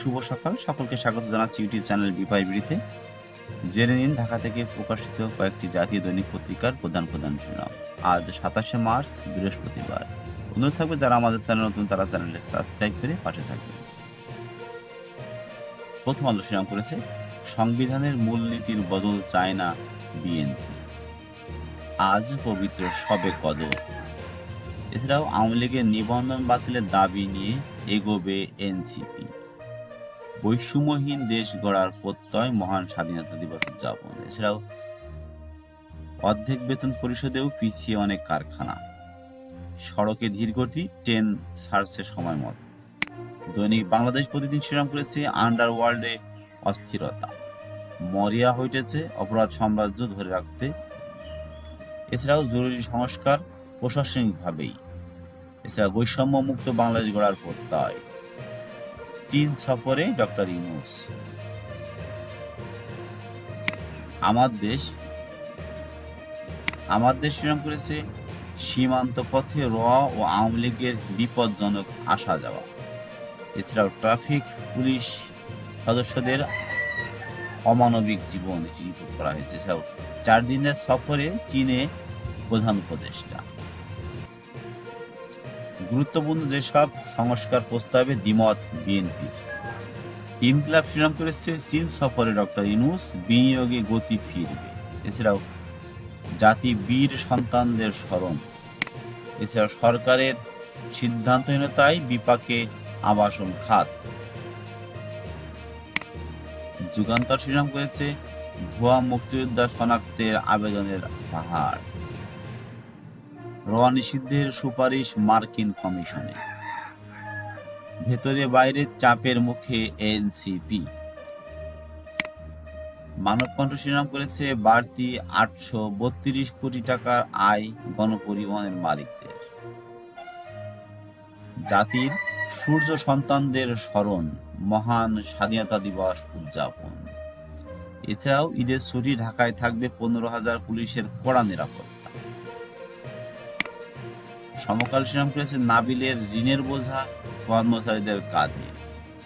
শুভ সকাল। সকলকে স্বাগত জানাচ্ছি ইউটিউব চ্যানেল বিপাই বিড়িতে। জেনে নিন ঢাকা থেকে প্রকাশিত কয়েকটি জাতীয় দৈনিক পত্রিকার প্রধান প্রধান শিরোনাম। আজ সাতাশে মার্চ, বৃহস্পতিবার। অনুরোধ থাকবে যারা আমাদের চ্যানেল নতুন, তারা চ্যানেলটি সাবস্ক্রাইব করে পাশে থাকবে প্রথম আলো করেছে, সংবিধানের মূলনীতির বদল চায় না বিএনপি। আজ পবিত্র সবে কদর। এছাড়াও আওয়ামী লীগের নিবন্ধন বাতিলের দাবি নিয়ে এগোবে এনসিপি। বৈষম্যহীন দেশ গড়ার প্রত্যয় মহান স্বাধীনতা দিবস উদযাপন। এছাড়াও অর্ধেক বেতন পরিষদেও পিছিয়ে অনেক কারখানা। সড়কে ধীরগতি ট্রেন ছাড়ছে সময় মতো। দৈনিক বাংলাদেশ প্রতিদিন শিরোনাম করেছে আন্ডার ওয়ার্ল্ডে অস্থিরতা। মরিয়া হইতেছে অপরাধ সাম্রাজ্য ধরে রাখতে। এছাড়াও জরুরি সংস্কার প্রশাসনিকভাবেই। এছাড়া বৈষম্য মুক্ত বাংলাদেশ গড়ার প্রত্যয়। চীন সফরে ডক্টর ইউনুস। আমার দেশ আমার দেশ শিরোনাম করেছে সীমান্ত পথে র ও আওয়ামী লীগের বিপজ্জনক আসা যাওয়া। এছাড়াও ট্রাফিক, পুলিশ সদস্যদের অমানবিক জীবন করা হয়েছে। এছাড়াও চার দিনের সফরে চীনে প্রধান উপদেষ্টা। গুরুত্বপূর্ণ যেসব সংস্কার প্রস্তাবে দ্বিমত বিএনপির ইনকলাব করেছে চীন সফরে ডক্টর ইনুস বিনিয়োগে গতি ফিরবে। এছাড়াও জাতি বীর সন্তানদের স্মরণ। এছাড়াও সরকারের সিদ্ধান্তহীনতায় বিপাকে আবাসন খাত। যুগান্তর শিরোনাম করেছে ভুয়া মুক্তিযোদ্ধা শনাক্তের আবেদনের পাহাড়। র নিষিদ্ধের সুপারিশ মার্কিন কমিশনে। ভেতরে বাইরে চাপের মুখে এনসিপি। মানবকণ্ঠ শিরোনাম করেছে বাড়তি আটশো বত্রিশ কোটি টাকার আয় গণপরিবহনের মালিকদের। জাতির সূর্য সন্তানদের স্মরণ, মহান স্বাধীনতা দিবস উদযাপন। এছাড়াও ঈদের ছুটি ঢাকায় থাকবে পনেরো হাজার পুলিশের কড়া নিরাপত্তা। সমকাল শিরোনাম করেছে নাবিলের ঋণের বোঝা কর্মচারীদের কাঁধে।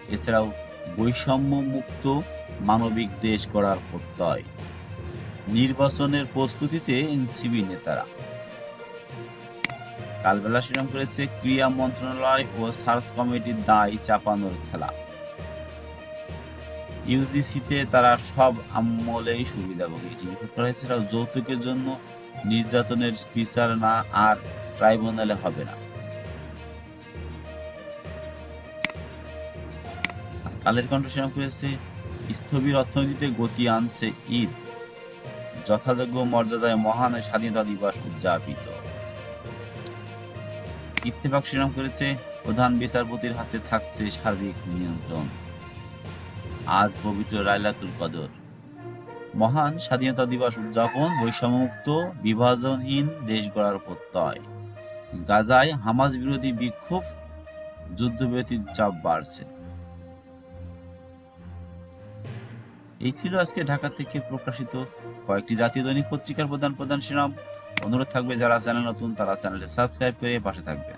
এছাড়াও বৈষম্য মুক্ত মানবিক দেশ গড়ার প্রত্যয়। নির্বাচনের প্রস্তুতিতে এনসিবি নেতারা। কালবেলা শিরোনাম করেছে ক্রীড়া মন্ত্রণালয় ও সার্চ কমিটির দায় চাপানোর খেলা। ইউজিসিতে তারা সব আমলেই সুবিধাভোগী। এটি রিপোর্ট করা যৌতুকের জন্য নির্যাতনের বিচার না আর ট্রাইব্যুনালে হবে না। কালের কণ্ঠ শিরোনাম করেছে, স্থবির অর্থনীতিতে গতি আনছে ঈদ। যথাযোগ্য মর্যাদায় মহান স্বাধীনতা দিবস উদযাপিত। ইত্তেফাক শিরোনাম করেছে, প্রধান বিচারপতির হাতে থাকছে সার্বিক নিয়ন্ত্রণ। আজ পবিত্র লাইলাতুল কদর। মহান স্বাধীনতা দিবস উদযাপন বৈষম্যমুক্ত, বিভাজনহীন দেশ গড়ার প্রত্যয়। গাজায় হামাজ বিরোধী বিক্ষোভ যুদ্ধবিরতির চাপ বাড়ছে। এই ছিল আজকে ঢাকা থেকে প্রকাশিত কয়েকটি জাতীয় দৈনিক পত্রিকার প্রধান প্রধান শিরাম অনুরোধ থাকবে, যারা চ্যানেল নতুন, তারা চ্যানেলটি সাবস্ক্রাইব করে পাশে থাকবে।